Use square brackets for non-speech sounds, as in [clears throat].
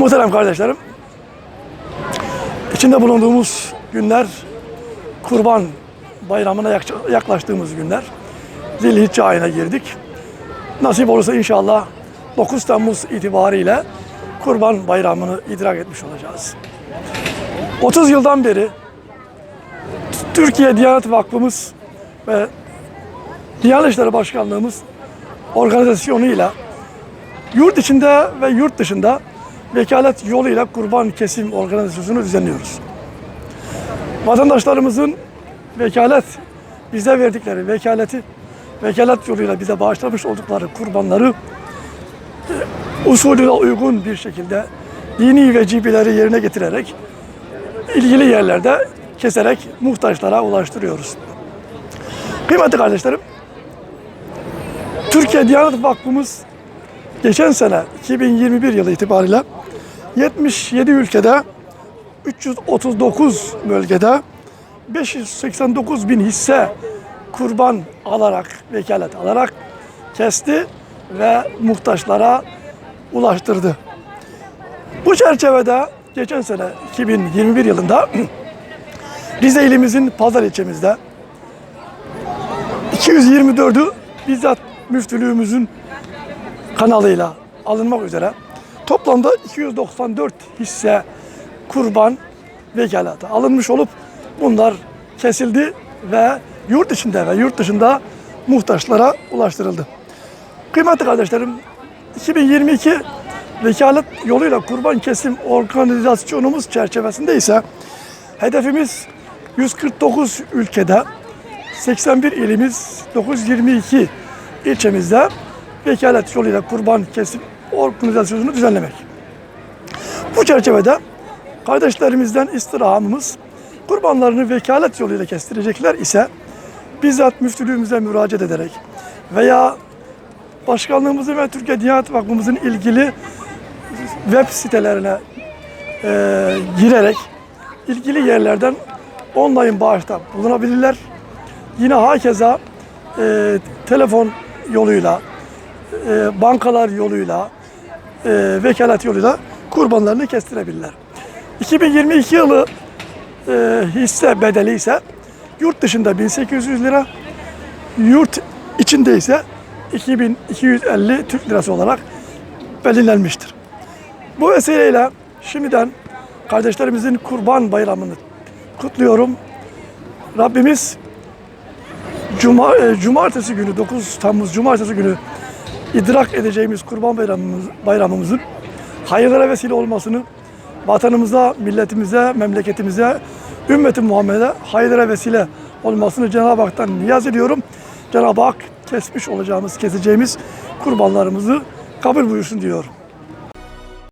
Muhterem kardeşlerim, içinde bulunduğumuz günler Kurban Bayramı'na yak- yaklaştığımız günler. Zilhicce ayına girdik. Nasip olursa inşallah 9 Temmuz itibariyle Kurban Bayramı'nı idrak etmiş olacağız. 30 yıldan beri Türkiye Diyanet Vakfımız ve Diyanet İşleri Başkanlığımız organizasyonuyla yurt içinde ve yurt dışında vekalet yoluyla kurban kesim organizasyonu düzenliyoruz. Vatandaşlarımızın vekalet bize verdikleri vekaleti vekalet yoluyla bize bağışlamış oldukları kurbanları e, usulüne uygun bir şekilde dini vecibeleri yerine getirerek ilgili yerlerde keserek muhtaçlara ulaştırıyoruz. Kıymetli kardeşlerim, Türkiye Diyanet Vakfımız geçen sene 2021 yılı itibariyle 77 ülkede 339 bölgede 589 bin hisse kurban alarak, vekalet alarak kesti ve muhtaçlara ulaştırdı. Bu çerçevede geçen sene 2021 yılında [clears throat] Rize ilimizin Pazar ilçemizde 224'ü bizzat müftülüğümüzün kanalıyla alınmak üzere toplamda 294 hisse kurban vekalatı alınmış olup bunlar kesildi ve yurt içinde ve yurt dışında muhtaçlara ulaştırıldı. Kıymetli kardeşlerim 2022 vekalet yoluyla kurban kesim organizasyonumuz çerçevesinde ise hedefimiz 149 ülkede 81 ilimiz 922 ilçemizde vekalet yoluyla kurban kesim organizasyonunu düzenlemek. Bu çerçevede kardeşlerimizden istirhamımız kurbanlarını vekalet yoluyla kestirecekler ise bizzat müftülüğümüze müracaat ederek veya başkanlığımızın ve Türkiye Diyanet Vakfımızın ilgili web sitelerine e, girerek ilgili yerlerden online bağışta bulunabilirler. Yine hakeza e, telefon yoluyla, e, bankalar yoluyla, e, vekalet yoluyla kurbanlarını kestirebilirler. 2022 yılı e, hisse bedeli ise yurt dışında 1800 lira, yurt içinde ise 2250 Türk lirası olarak belirlenmiştir. Bu vesileyle şimdiden kardeşlerimizin kurban bayramını kutluyorum. Rabbimiz Cuma, e, cumartesi günü 9 Temmuz cumartesi günü idrak edeceğimiz kurban bayramımız, bayramımızın hayırlara vesile olmasını vatanımıza, milletimize, memleketimize, ümmeti Muhammed'e hayırlara vesile olmasını Cenab-ı Hak'tan niyaz ediyorum. Cenab-ı Hak kesmiş olacağımız, keseceğimiz kurbanlarımızı kabul buyursun diyorum.